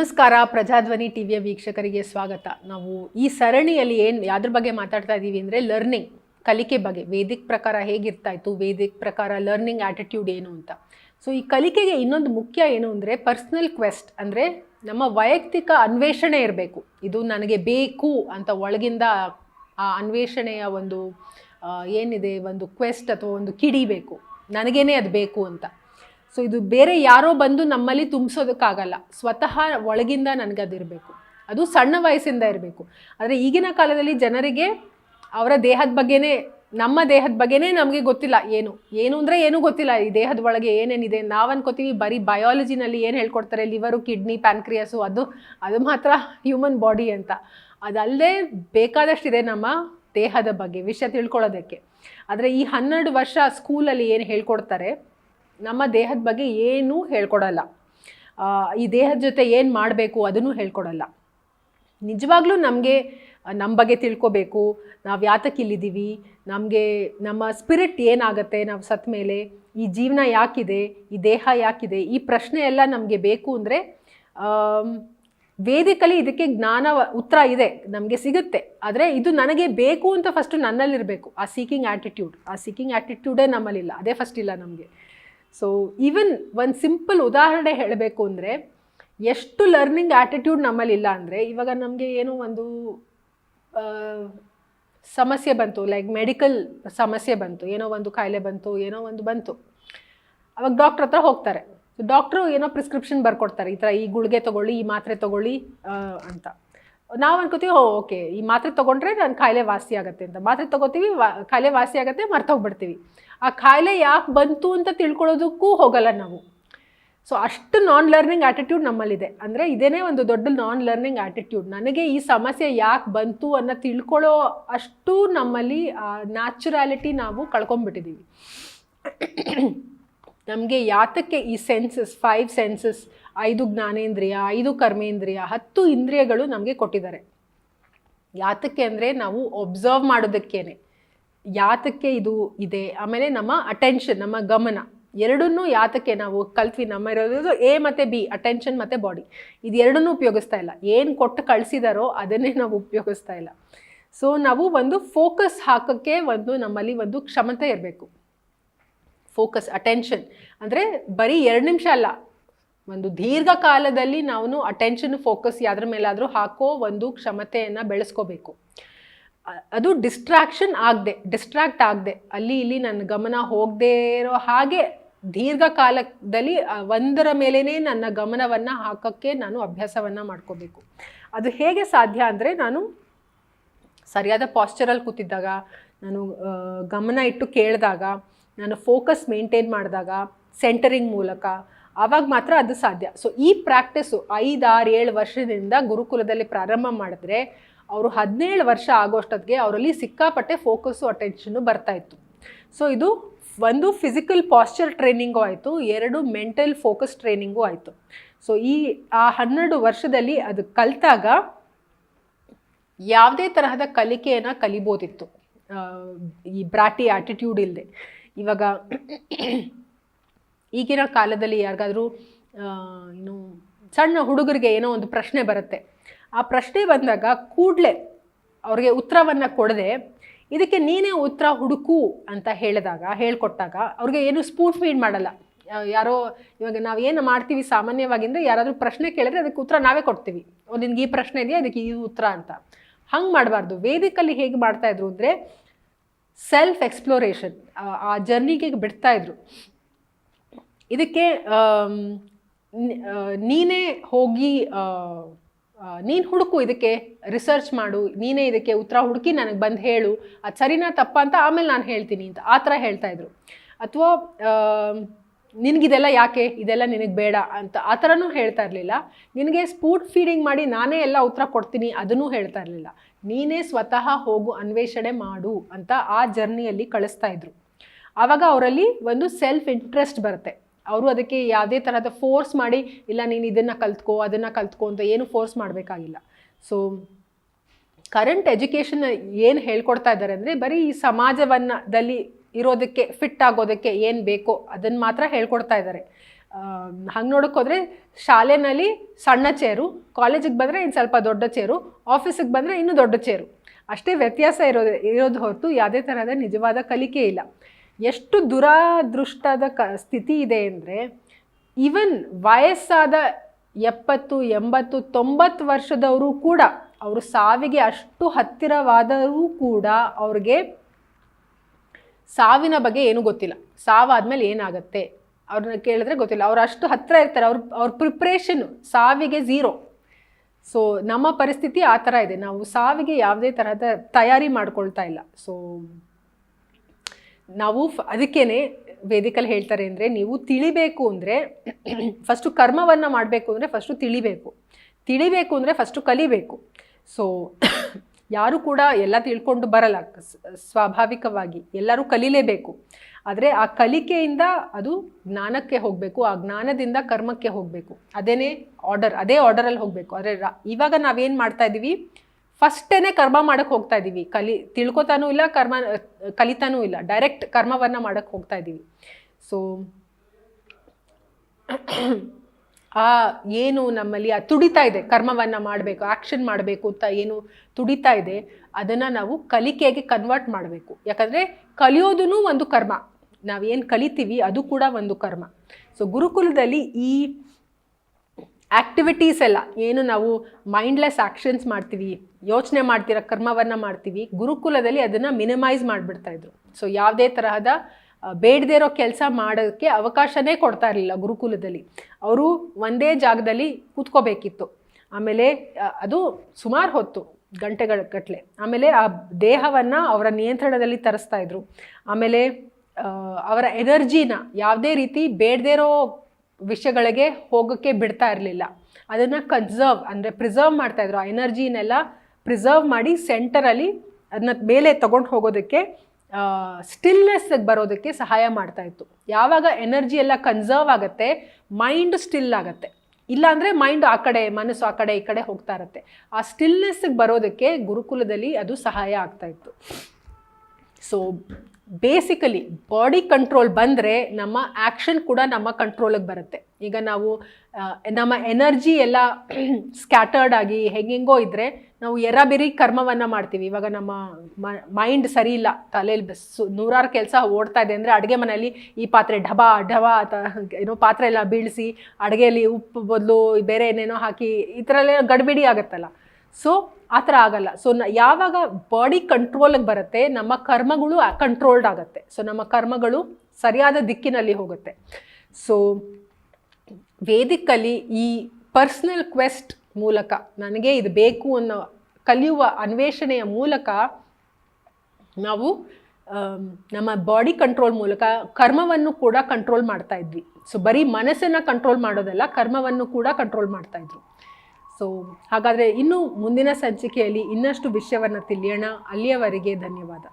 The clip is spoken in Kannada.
ನಮಸ್ಕಾರ, ಪ್ರಜಾಧ್ವನಿ ಟಿವಿಯ ವೀಕ್ಷಕರಿಗೆ ಸ್ವಾಗತ. ನಾವು ಈ ಸರಣಿಯಲ್ಲಿ ಏನು, ಯಾವ್ದ್ರ ಬಗ್ಗೆ ಮಾತಾಡ್ತಾ ಇದ್ದೀವಿ ಅಂದರೆ ಲರ್ನಿಂಗ್ ಕಲಿಕೆ ಬಗ್ಗೆ. ವೇದಿಕ್ ಪ್ರಕಾರ ಹೇಗಿರ್ತಾ ಇತ್ತು ವೇದಿಕ್ ಪ್ರಕಾರ ಲರ್ನಿಂಗ್ ಆ್ಯಟಿಟ್ಯೂಡ್ ಏನು ಅಂತ. ಸೊ ಈ ಕಲಿಕೆಗೆ ಇನ್ನೊಂದು ಮುಖ್ಯ ಏನು ಅಂದರೆ ಪರ್ಸ್ನಲ್ ಕ್ವೆಸ್ಟ್ ಅಂದರೆ ನಮ್ಮ ವೈಯಕ್ತಿಕ ಅನ್ವೇಷಣೆ ಇರಬೇಕು. ಇದು ನನಗೆ ಬೇಕು ಅಂತ ಒಳಗಿಂದ ಆ ಅನ್ವೇಷಣೆಯ ಒಂದು ಏನಿದೆ, ಒಂದು ಕ್ವೆಸ್ಟ್ ಅಥವಾ ಒಂದು ಕಿಡಿಬೇಕು ನನಗೇನೆ ಅದು ಬೇಕು ಅಂತ. ಸೊ ಇದು ಬೇರೆ ಯಾರೋ ಬಂದು ನಮ್ಮಲ್ಲಿ ತುಂಬಿಸೋದಕ್ಕಾಗಲ್ಲ. ಸ್ವತಃ ಒಳಗಿಂದ ನನಗದಿರಬೇಕು. ಅದು ಸಣ್ಣ ವಯಸ್ಸಿಂದ ಇರಬೇಕು. ಆದರೆ ಈಗಿನ ಕಾಲದಲ್ಲಿ ಜನರಿಗೆ ಅವರ ದೇಹದ ಬಗ್ಗೆನೇ, ನಮ್ಮ ದೇಹದ ಬಗ್ಗೆನೇ ನಮಗೆ ಗೊತ್ತಿಲ್ಲ ಏನು. ಏನು ಅಂದರೆ ಏನೂ ಗೊತ್ತಿಲ್ಲ. ಈ ದೇಹದ ಒಳಗೆ ಏನೇನಿದೆ? ನಾವು ಅನ್ಕೋತೀವಿ ಬರೀ ಬಯಾಲಜಿನಲ್ಲಿ ಏನು ಹೇಳ್ಕೊಡ್ತಾರೆ? ಲಿವರು, ಕಿಡ್ನಿ, ಪ್ಯಾನ್ಕ್ರಿಯಸು, ಅದು ಅದು ಮಾತ್ರ ಹ್ಯೂಮನ್ ಬಾಡಿ ಅಂತ. ಅದಲ್ಲದೆ ಬೇಕಾದಷ್ಟಿದೆ ನಮ್ಮ ದೇಹದ ಬಗ್ಗೆ ವಿಷಯ ತಿಳ್ಕೊಳ್ಳೋದಕ್ಕೆ. ಆದರೆ ಈ ಹನ್ನೆರಡು ವರ್ಷ ಸ್ಕೂಲಲ್ಲಿ ಏನು ಹೇಳ್ಕೊಡ್ತಾರೆ? ನಮ್ಮ ದೇಹದ ಬಗ್ಗೆ ಏನೂ ಹೇಳ್ಕೊಡಲ್ಲ. ಈ ದೇಹದ ಜೊತೆ ಏನು ಮಾಡಬೇಕು ಅದನ್ನು ಹೇಳ್ಕೊಡಲ್ಲ. ನಿಜವಾಗ್ಲೂ ನಮಗೆ ನಮ್ಮ ಬಗ್ಗೆ ತಿಳ್ಕೊಬೇಕು, ನಾವು ಯಾತಕ್ಕೆ ಇಲ್ಲಿದ್ದೀವಿ ನಮಗೆ, ನಮ್ಮ ಸ್ಪಿರಿಟ್ ಏನಾಗುತ್ತೆ, ನಾವು ಸತ್ತ ಮೇಲೆ, ಈ ಜೀವನ ಯಾಕಿದೆ, ಈ ದೇಹ ಯಾಕಿದೆ, ಈ ಪ್ರಶ್ನೆ ಎಲ್ಲ ನಮಗೆ ಬೇಕು ಅಂದರೆ ವೇದಿಕಲಿ ಇದಕ್ಕೆ ಜ್ಞಾನ ಉತ್ತರ ಇದೆ, ನಮಗೆ ಸಿಗುತ್ತೆ. ಆದರೆ ಇದು ನನಗೆ ಬೇಕು ಅಂತ ಫಸ್ಟು ನನ್ನಲ್ಲಿರಬೇಕು. ಆ ಸೀಕಿಂಗ್ ಆ್ಯಟಿಟ್ಯೂಡ್ ಆ ಸೀಕಿಂಗ್ ಆ್ಯಟಿಟ್ಯೂಡೇ ನಮ್ಮಲ್ಲಿಲ್ಲ. ಅದೇ ಫಸ್ಟ್ ಇಲ್ಲ ನಮಗೆ. ಸೊ ಈವನ್ ಒಂದು ಸಿಂಪಲ್ ಉದಾಹರಣೆ ಹೇಳಬೇಕು ಅಂದರೆ ಎಷ್ಟು ಲರ್ನಿಂಗ್ ಆ್ಯಟಿಟ್ಯೂಡ್ ನಮ್ಮಲ್ಲಿಲ್ಲ ಅಂದರೆ ಇವಾಗ ನಮಗೆ ಏನೋ ಒಂದು ಸಮಸ್ಯೆ ಬಂತು ಲೈಕ್ ಮೆಡಿಕಲ್ ಸಮಸ್ಯೆ ಬಂತು ಏನೋ ಒಂದು ಕಾಯಿಲೆ ಬಂತು ಏನೋ ಒಂದು ಬಂತು ಅವಾಗ ಡಾಕ್ಟ್ರ್ ಹತ್ರ ಹೋಗ್ತಾರೆ ಡಾಕ್ಟ್ರು ಏನೋ ಪ್ರಿಸ್ಕ್ರಿಪ್ಷನ್ ಬರ್ಕೊಡ್ತಾರೆ ಈ ಥರ ಈ ಗುಳಿಗೆ ತೊಗೊಳ್ಳಿ ಈ ಮಾತ್ರೆ ತೊಗೊಳ್ಳಿ ಅಂತ ನಾವು ಅನ್ಕೋತೀವಿ ಓಕೆ, ಈ ಮಾತ್ರೆ ತೊಗೊಂಡ್ರೆ ನಾನು ಕಾಯಿಲೆ ವಾಸಿ ಆಗುತ್ತೆ ಅಂತ. ಮಾತ್ರೆ ತೊಗೋತೀವಿ ಕಾಯಿಲೆ ವಾಸಿ ಆಗುತ್ತೆ, ಮರ್ತೋಗ್ಬಿಡ್ತೀವಿ. ಆ ಕಾಯಿಲೆ ಯಾಕೆ ಬಂತು ಅಂತ ತಿಳ್ಕೊಳ್ಳೋದಕ್ಕೂ ಹೋಗಲ್ಲ ನಾವು. ಸೊ ಅಷ್ಟು ನಾನ್ ಲರ್ನಿಂಗ್ ಆ್ಯಟಿಟ್ಯೂಡ್ ನಮ್ಮಲ್ಲಿದೆ. ಅಂದರೆ ಇದೇನೇ ಒಂದು ದೊಡ್ಡ ನಾನ್ ಲರ್ನಿಂಗ್ ಆ್ಯಟಿಟ್ಯೂಡ್ ನನಗೆ ಈ ಸಮಸ್ಯೆ ಯಾಕೆ ಬಂತು ಅನ್ನೋ ತಿಳ್ಕೊಳ್ಳೋ ಅಷ್ಟು ನಮ್ಮಲ್ಲಿ ನ್ಯಾಚುರಾಲಿಟಿ ನಾವು ಕಳ್ಕೊಂಬಿಟ್ಟಿದ್ದೀವಿ ನಮಗೆ ಯಾತಕ್ಕೆ ಈ ಸೆನ್ಸಸ್ ಫೈವ್ ಸೆನ್ಸಸ್ ಐದು ಜ್ಞಾನೇಂದ್ರಿಯ, ಐದು ಕರ್ಮೇಂದ್ರಿಯ, ಹತ್ತು ಇಂದ್ರಿಯಗಳು ನಮಗೆ ಕೊಟ್ಟಿದ್ದಾರೆ. ಯಾತಕ್ಕೆ ಅಂದರೆ ನಾವು ಒಬ್ಸರ್ವ್ ಮಾಡೋದಕ್ಕೇನೆ. ಯಾತಕ್ಕೆ ಇದು ಇದೆ? ಆಮೇಲೆ ನಮ್ಮ ಅಟೆನ್ಷನ್ ನಮ್ಮ ಗಮನ. ಎರಡನ್ನೂ ಯಾತಕ್ಕೆ ನಾವು ಕಲ್ತ್ವಿ? ನಮ್ಮ ಇರೋದು ಎ ಮತ್ತು ಬಿ ಅಟೆನ್ಷನ್ ಮತ್ತು ಬಾಡಿ ಇದು ಎರಡನ್ನೂ ಉಪಯೋಗಿಸ್ತಾ ಇಲ್ಲ. ಏನು ಕೊಟ್ಟು ಕಳಿಸಿದಾರೋ ಅದನ್ನೇ ನಾವು ಉಪಯೋಗಿಸ್ತಾ ಇಲ್ಲ. ಸೊ ನಾವು ಒಂದು ಫೋಕಸ್ ಹಾಕೋಕ್ಕೆ ಒಂದು ನಮ್ಮಲ್ಲಿ ಒಂದು ಕ್ಷಮತೆ ಇರಬೇಕು. ಫೋಕಸ್ ಅಟೆನ್ಷನ್ ಅಂದರೆ ಬರೀ ಎರಡು ನಿಮಿಷ ಅಲ್ಲ ಒಂದು ದೀರ್ಘಕಾಲದಲ್ಲಿ ನಾವು ಅಟೆನ್ಷನ್ ಫೋಕಸ್ ಯಾವ್ದ್ರ ಮೇಲಾದರೂ ಹಾಕೋ ಒಂದು ಕ್ಷಮತೆಯನ್ನು ಬೆಳೆಸ್ಕೋಬೇಕು. ಅದು ಡಿಸ್ಟ್ರಾಕ್ಷನ್ ಆಗದೆ ಡಿಸ್ಟ್ರಾಕ್ಟ್ ಆಗದೆ. ಅಲ್ಲಿ ಇಲ್ಲಿ ನನ್ನ ಗಮನ ಹೋಗದೇ ಇರೋ ಹಾಗೆ ದೀರ್ಘಕಾಲದಲ್ಲಿ ಒಂದರ ಮೇಲೇ ನನ್ನ ಗಮನವನ್ನು ಹಾಕೋಕ್ಕೆ ನಾನು ಅಭ್ಯಾಸವನ್ನು ಮಾಡ್ಕೋಬೇಕು. ಅದು ಹೇಗೆ ಸಾಧ್ಯ ಅಂದರೆ ನಾನು ಸರಿಯಾದ ಪಾಶ್ಚರಲ್ಲಿ ಕೂತಿದ್ದಾಗ, ನಾನು ಗಮನ ಇಟ್ಟು ಕೇಳಿದಾಗ, ನಾನು ಫೋಕಸ್ ಮೇಂಟೈನ್ ಮಾಡಿದಾಗ ಸೆಂಟರಿಂಗ್ ಮೂಲಕ ಆವಾಗ ಮಾತ್ರ ಅದು ಸಾಧ್ಯ. ಸೊ ಈ ಪ್ರಾಕ್ಟೀಸು ಐದಾರು ಏಳು ವರ್ಷದಿಂದ ಗುರುಕುಲದಲ್ಲಿ ಪ್ರಾರಂಭ ಮಾಡಿದ್ರೆ ಅವರು ಹದಿನೇಳು ವರ್ಷ ಆಗೋಷ್ಟೊತ್ತಿಗೆ ಅವರಲ್ಲಿ ಸಿಕ್ಕಾಪಟ್ಟೆ ಫೋಕಸ್ಸು ಅಟೆನ್ಷನ್ನು ಬರ್ತಾ ಇತ್ತು. ಸೊ ಇದು ಒಂದು ಫಿಸಿಕಲ್ ಪಾಸ್ಚರ್ ಟ್ರೈನಿಂಗು ಆಯಿತು, ಎರಡು ಮೆಂಟಲ್ ಫೋಕಸ್ ಟ್ರೈನಿಂಗು ಆಯಿತು. ಸೊ ಈ, ಆ ಹನ್ನೆರಡು ವರ್ಷದಲ್ಲಿ ಅದು ಕಲಿತಾಗ ಯಾವುದೇ ತರಹದ ಕಲಿಕೆಯನ್ನು ಕಲಿಬೋದಿತ್ತು. ಈ ಬ್ರಾಟಿ ಆಟಿಟ್ಯೂಡ್ ಇಲ್ಲದೆ ಇವಾಗ ಈಗಿನ ಕಾಲದಲ್ಲಿ ಯಾರಿಗಾದರೂ ಏನು ಸಣ್ಣ ಹುಡುಗರಿಗೆ ಏನೋ ಒಂದು ಪ್ರಶ್ನೆ ಬರುತ್ತೆ. ಆ ಪ್ರಶ್ನೆ ಬಂದಾಗ ಕೂಡಲೇ ಅವ್ರಿಗೆ ಉತ್ತರವನ್ನು ಕೊಡದೆ, ಇದಕ್ಕೆ ನೀನೇ ಉತ್ತರ ಹುಡುಕು ಅಂತ ಹೇಳಿದಾಗ, ಹೇಳ್ಕೊಟ್ಟಾಗ ಅವ್ರಿಗೆ ಏನು ಸ್ಪೂನ್ ಫೀಡ್ ಮಾಡಲ್ಲ. ಯಾರೋ, ಇವಾಗ ನಾವು ಏನು ಮಾಡ್ತೀವಿ ಸಾಮಾನ್ಯವಾಗಿ ಅಂದರೆ ಯಾರಾದರೂ ಪ್ರಶ್ನೆ ಕೇಳಿದ್ರೆ ಅದಕ್ಕೆ ಉತ್ತರ ನಾವೇ ಕೊಡ್ತೀವಿ. ನಿನ್ಗೆ ಈ ಪ್ರಶ್ನೆ ಇದೆಯಾ? ಅದಕ್ಕೆ ಈ ಉತ್ತರ ಅಂತ. ಹಂಗೆ ಮಾಡಬಾರ್ದು. ವೇದಿಕಲ್ಲಿ ಹೇಗೆ ಮಾಡ್ತಾಯಿದ್ರು ಅಂದರೆ ಸೆಲ್ಫ್ ಎಕ್ಸ್ಪ್ಲೋರೇಷನ್ ಆ ಜರ್ನಿಗೆ ಬಿಡ್ತಾ ಇದ್ರು. ಇದಕ್ಕೆ ನೀನೇ ಹೋಗಿ ನೀನು ಹುಡುಕು ಇದಕ್ಕೆ ರಿಸರ್ಚ್ ಮಾಡು, ನೀನೇ ಇದಕ್ಕೆ ಉತ್ತರ ಹುಡುಕಿ ನನಗೆ ಬಂದು ಹೇಳು, ಅದು ಸರಿನಾ ತಪ್ಪ ಅಂತ ಆಮೇಲೆ ನಾನು ಹೇಳ್ತೀನಿ ಅಂತ, ಆ ಥರ ಹೇಳ್ತಾಯಿದ್ರು ಅಥವಾ ನಿನಗಿದೆಲ್ಲ ಯಾಕೆ, ಇದೆಲ್ಲ ನಿನಗೆ ಬೇಡ ಅಂತ, ಆ ಥರನೂ ಹೇಳ್ತಾ ಇರಲಿಲ್ಲ. ನಿನಗೆ ಸ್ಪೂಟ್ ಫೀಡಿಂಗ್ ಮಾಡಿ ನಾನೇ ಎಲ್ಲ ಉತ್ತರ ಕೊಡ್ತೀನಿ, ಅದನ್ನೂ ಹೇಳ್ತಾ ಇರಲಿಲ್ಲ. ನೀನೇ ಸ್ವತಃ ಹೋಗು, ಅನ್ವೇಷಣೆ ಮಾಡು ಅಂತ ಆ ಜರ್ನಿಯಲ್ಲಿ ಕಳಿಸ್ತಾ ಇದ್ರು. ಆವಾಗ ಅವರಲ್ಲಿ ಒಂದು ಸೆಲ್ಫ್ ಇಂಟ್ರೆಸ್ಟ್ ಬರುತ್ತೆ. ಅವರು ಅದಕ್ಕೆ ಯಾವುದೇ ಥರದ ಫೋರ್ಸ್ ಮಾಡಿ, ಇಲ್ಲ, ನೀನು ಇದನ್ನು ಕಲ್ತ್ಕೋ, ಅದನ್ನು ಕಲ್ತ್ಕೋ ಅಂತ ಏನು ಫೋರ್ಸ್ ಮಾಡಬೇಕಾಗಿಲ್ಲ. ಸೊ ಕರೆಂಟ್ ಎಜುಕೇಷನ್ ಏನು ಹೇಳ್ಕೊಡ್ತಾ ಇದ್ದಾರೆ ಅಂದರೆ, ಬರೀ ಈ ಸಮಾಜವನ್ನು ದಲ್ಲಿ ಇರೋದಕ್ಕೆ ಫಿಟ್ ಆಗೋದಕ್ಕೆ ಏನು ಬೇಕೋ ಅದನ್ನು ಮಾತ್ರ ಹೇಳ್ಕೊಡ್ತಾ ಇದ್ದಾರೆ. ಹಂಗೆ ನೋಡೋಕ್ಕೋದ್ರೆ ಶಾಲೆನಲ್ಲಿ ಸಣ್ಣ ಚೇರು ಕಾಲೇಜಿಗೆ ಬಂದರೆ ಇನ್ನು ಸ್ವಲ್ಪ ದೊಡ್ಡ ಚೇರು ಆಫೀಸಿಗೆ ಬಂದರೆ ಇನ್ನೂ ದೊಡ್ಡ ಚೇರು. ಅಷ್ಟೇ ವ್ಯತ್ಯಾಸ ಇರೋದು ಇರೋದು ಹೊರತು ಯಾವುದೇ ಥರದ ನಿಜವಾದ ಕಲಿಕೆ ಇಲ್ಲ. ಎಷ್ಟು ದುರಾದೃಷ್ಟದ ಕ, ಸ್ಥಿತಿ ಇದೆ ಅಂದರೆ ಈವನ್ ವಯಸ್ಸಾದ ಎಪ್ಪತ್ತು, ಎಂಬತ್ತು, ತೊಂಬತ್ತು ವರ್ಷದವರು ಕೂಡ ಅವರು ಸಾವಿಗೆ ಅಷ್ಟು ಹತ್ತಿರವಾದರೂ ಕೂಡ ಅವ್ರಿಗೆ ಸಾವಿನ ಬಗ್ಗೆ ಏನೂ ಗೊತ್ತಿಲ್ಲ. ಸಾವಾದ್ಮೇಲೆ ಏನಾಗುತ್ತೆ? ಅವ್ರನ್ನ ಕೇಳಿದ್ರೆ ಗೊತ್ತಿಲ್ಲ. ಅವ್ರು ಅಷ್ಟು ಹತ್ತಿರ ಇರ್ತಾರೆ. ಅವ್ರ ಅವ್ರ ಪ್ರಿಪ್ರೇಷನ್ ಸಾವಿಗೆ ಝೀರೋ ಸೊ ನಮ್ಮ ಪರಿಸ್ಥಿತಿ ಆ ಥರ ಇದೆ. ನಾವು ಸಾವಿಗೆ ಯಾವುದೇ ತರಹದ ತಯಾರಿ ಮಾಡ್ಕೊಳ್ತಾ ಇಲ್ಲ. ಸೊ ನಾವು ಫ ಅದಕ್ಕೇನೆ ವೇದಿಕಲ್ಲಿ ಹೇಳ್ತಾರೆ ಅಂದರೆ ನೀವು ತಿಳಿಬೇಕು ಅಂದರೆ ಫಸ್ಟು ಕರ್ಮವನ್ನು ಮಾಡಬೇಕು ಅಂದರೆ ಫಸ್ಟು ತಿಳಿಬೇಕು. ತಿಳಿಬೇಕು ಅಂದರೆ ಫಸ್ಟು ಕಲಿಬೇಕು. ಸೊ ಯಾರು ಕೂಡ ಎಲ್ಲ ತಿಳ್ಕೊಂಡು ಬರಲ್ಲ. ಸ್ವಾಭಾವಿಕವಾಗಿ ಎಲ್ಲರೂ ಕಲಿಲೇಬೇಕು. ಆದರೆ ಆ ಕಲಿಕೆಯಿಂದ ಅದು ಜ್ಞಾನಕ್ಕೆ ಹೋಗಬೇಕು, ಆ ಜ್ಞಾನದಿಂದ ಕರ್ಮಕ್ಕೆ ಹೋಗಬೇಕು. ಅದೇನೇ ಆರ್ಡರ್ ಅದೇ ಆರ್ಡರಲ್ಲಿ ಹೋಗಬೇಕು. ಆದರೆ ಇವಾಗ ನಾವೇನು ಮಾಡ್ತಾ ಇದ್ದೀವಿ ಫಸ್ಟೇನೆ ಕರ್ಮ ಮಾಡಕ್ಕೆ ಹೋಗ್ತಾ ಇದ್ದೀವಿ ಕಲಿ, ತಿಳ್ಕೊತಾನೂ ಇಲ್ಲ, ಕರ್ಮ, ಕಲಿತಾನೂ ಇಲ್ಲ. ಡೈರೆಕ್ಟ್ ಕರ್ಮವನ್ನು ಮಾಡಕ್ಕೆ ಹೋಗ್ತಾ ಇದ್ದೀವಿ ಸೊ ಆ ಏನು ನಮ್ಮಲ್ಲಿ ಆ ತುಡಿತಾ ಇದೆ. ಕರ್ಮವನ್ನು ಮಾಡಬೇಕು ಆ್ಯಕ್ಷನ್ ಮಾಡಬೇಕು ಅಂತ ಏನು ತುಡಿತಾ ಇದೆ, ಅದನ್ನು ನಾವು ಕಲಿಕೆಗೆ ಕನ್ವರ್ಟ್ ಮಾಡಬೇಕು. ಯಾಕಂದರೆ ಕಲಿಯೋದೂ ಒಂದು ಕರ್ಮ. ನಾವೇನು ಕಲಿತೀವಿ, ಅದು ಕೂಡ ಒಂದು ಕರ್ಮ. ಸೊ ಗುರುಕುಲದಲ್ಲಿ ಈ ಆ್ಯಕ್ಟಿವಿಟೀಸ್ ಎಲ್ಲ, ಏನು ನಾವು ಮೈಂಡ್ಲೆಸ್ ಆ್ಯಕ್ಷನ್ಸ್ ಮಾಡ್ತೀವಿ, ಯೋಚನೆ ಮಾಡ್ತಿರೋ, ಕರ್ಮವನ್ನು ಮಾಡ್ತೀವಿ, ಗುರುಕುಲದಲ್ಲಿ ಅದನ್ನು ಮಿನಿಮೈಸ್ ಮಾಡಿಬಿಡ್ತಾಯಿದ್ರು ಸೊ ಯಾವುದೇ ತರಹದ ಬೇಡದೇ ಇರೋ ಕೆಲಸ ಮಾಡೋಕ್ಕೆ ಅವಕಾಶನೇ ಕೊಡ್ತಾ ಇರಲಿಲ್ಲ ಗುರುಕುಲದಲ್ಲಿ. ಅವರು ಒಂದೇ ಜಾಗದಲ್ಲಿ ಕೂತ್ಕೋಬೇಕಿತ್ತು. ಆಮೇಲೆ ಅದು ಸುಮಾರು ಹೊತ್ತು, ಗಂಟೆಗಳ ಗಟ್ಟಲೆ ಆಮೇಲೆ ಆ ದೇಹವನ್ನು ಅವರ ನಿಯಂತ್ರಣದಲ್ಲಿ ತರಿಸ್ತಾ ಇದ್ರು. ಆಮೇಲೆ ಅವರ ಎನರ್ಜಿನ, ಯಾವುದೇ ರೀತಿ ಬೇಡದೇ ಇರೋ ವಿಷಯಗಳಿಗೆ ಹೋಗೋಕ್ಕೆ ಬಿಡ್ತಾ ಇರಲಿಲ್ಲ. ಅದನ್ನು ಕನ್ಸರ್ವ್ ಅಂದರೆ ಪ್ರಿಸರ್ವ್ ಮಾಡ್ತಾಯಿದ್ರು ಆ ಎನರ್ಜಿನೆಲ್ಲ ಪ್ರಿಸರ್ವ್ ಮಾಡಿ ಸೆಂಟರಲ್ಲಿ ಅದನ್ನ ಮೇಲೆ ತೊಗೊಂಡು ಹೋಗೋದಕ್ಕೆ ಸ್ಟಿಲ್ನೆಸ್ಗೆ ಬರೋದಕ್ಕೆ ಸಹಾಯ ಮಾಡ್ತಾ ಇತ್ತು. ಯಾವಾಗ ಎನರ್ಜಿ ಎಲ್ಲ ಕನ್ಸರ್ವ್ ಆಗುತ್ತೆ ಮೈಂಡ್ ಸ್ಟಿಲ್ ಆಗುತ್ತೆ. ಇಲ್ಲಾಂದರೆ ಮೈಂಡ್ ಆ ಕಡೆ, ಮನಸ್ಸು ಆ ಕಡೆ, ಈ ಕಡೆ ಹೋಗ್ತಾ ಇರುತ್ತೆ. ಆ ಸ್ಟಿಲ್ನೆಸ್ಗೆ ಬರೋದಕ್ಕೆ ಗುರುಕುಲದಲ್ಲಿ ಅದು ಸಹಾಯ ಆಗ್ತಾ ಇತ್ತು. ಸೊ ಬೇಸಿಕಲಿ ಬಾಡಿ ಕಂಟ್ರೋಲ್ ಬಂದರೆ ನಮ್ಮ ಆ್ಯಕ್ಷನ್ ಕೂಡ ನಮ್ಮ ಕಂಟ್ರೋಲಿಗೆ ಬರುತ್ತೆ. ಈಗ ನಾವು ನಮ್ಮ ಎನರ್ಜಿ ಎಲ್ಲ ಸ್ಕ್ಯಾಟರ್ಡ್ ಆಗಿ ಹೆಂಗೆಂಗೋ ಇದ್ದರೆ ನಾವು ಎರಬೆರಿ ಕರ್ಮವನ್ನು ಮಾಡ್ತೀವಿ. ಇವಾಗ ನಮ್ಮ ಮೈಂಡ್ ಸರಿ ಇಲ್ಲ. ತಲೆಯಲ್ಲಿ ಬಸ್ಸು, ನೂರಾರು ಕೆಲಸ ಓಡ್ತಾ ಇದೆ ಅಂದರೆ ಅಡುಗೆ ಮನೆಯಲ್ಲಿ ಈ ಪಾತ್ರೆ ಢಬಾ ಢಬ ಅಂತ ಏನೋ ಪಾತ್ರೆ ಎಲ್ಲ ಬೀಳಿಸಿ, ಅಡುಗೆಯಲ್ಲಿ ಉಪ್ಪು, ಬದಲು, ಬೇರೆ ಏನೇನೋ ಹಾಕಿ ಈ ಥರ ಎಲ್ಲ ಗಡಿಬಿಡಿ ಆಗುತ್ತಲ್ಲ. ಸೊ ಆ ಥರ ಆಗಲ್ಲ. ಸೊ ನ, ಯಾವಾಗ ಬಾಡಿ ಕಂಟ್ರೋಲಿಗೆ ಬರುತ್ತೆ, ನಮ್ಮ ಕರ್ಮಗಳು ಕಂಟ್ರೋಲ್ಡ್ ಆಗುತ್ತೆ. ಸೊ ನಮ್ಮ ಕರ್ಮಗಳು ಸರಿಯಾದ ದಿಕ್ಕಿನಲ್ಲಿ ಹೋಗುತ್ತೆ. ಸೊ ವೇದಿಕಲ್ಲಿ ಈ ಪರ್ಸ್ನಲ್ ಕ್ವೆಸ್ಟ್ ಮೂಲಕ ನನಗೆ ಇದು ಬೇಕು ಅನ್ನೋ ಕಲಿಯುವ ಅನ್ವೇಷಣೆಯ ಮೂಲಕ ನಾವು ನಮ್ಮ ಬಾಡಿ ಕಂಟ್ರೋಲ್ ಮೂಲಕ ಕರ್ಮವನ್ನು ಕೂಡ ಕಂಟ್ರೋಲ್ ಮಾಡ್ತಾ ಇದ್ವಿ. ಸೊ ಬರೀ ಮನಸ್ಸನ್ನು ಕಂಟ್ರೋಲ್ ಮಾಡೋದಲ್ಲ, ಕರ್ಮವನ್ನು ಕೂಡ ಕಂಟ್ರೋಲ್ ಮಾಡ್ತಾ ಇದ್ರು. ಸೊ ಹಾಗಾದರೆ ಇನ್ನು ಮುಂದಿನ ಸಂಚಿಕೆಯಲ್ಲಿ ಇನ್ನಷ್ಟು ವಿಷಯವನ್ನು ತಿಳಿಯೋಣ. ಅಲ್ಲಿಯವರೆಗೆ ಧನ್ಯವಾದ.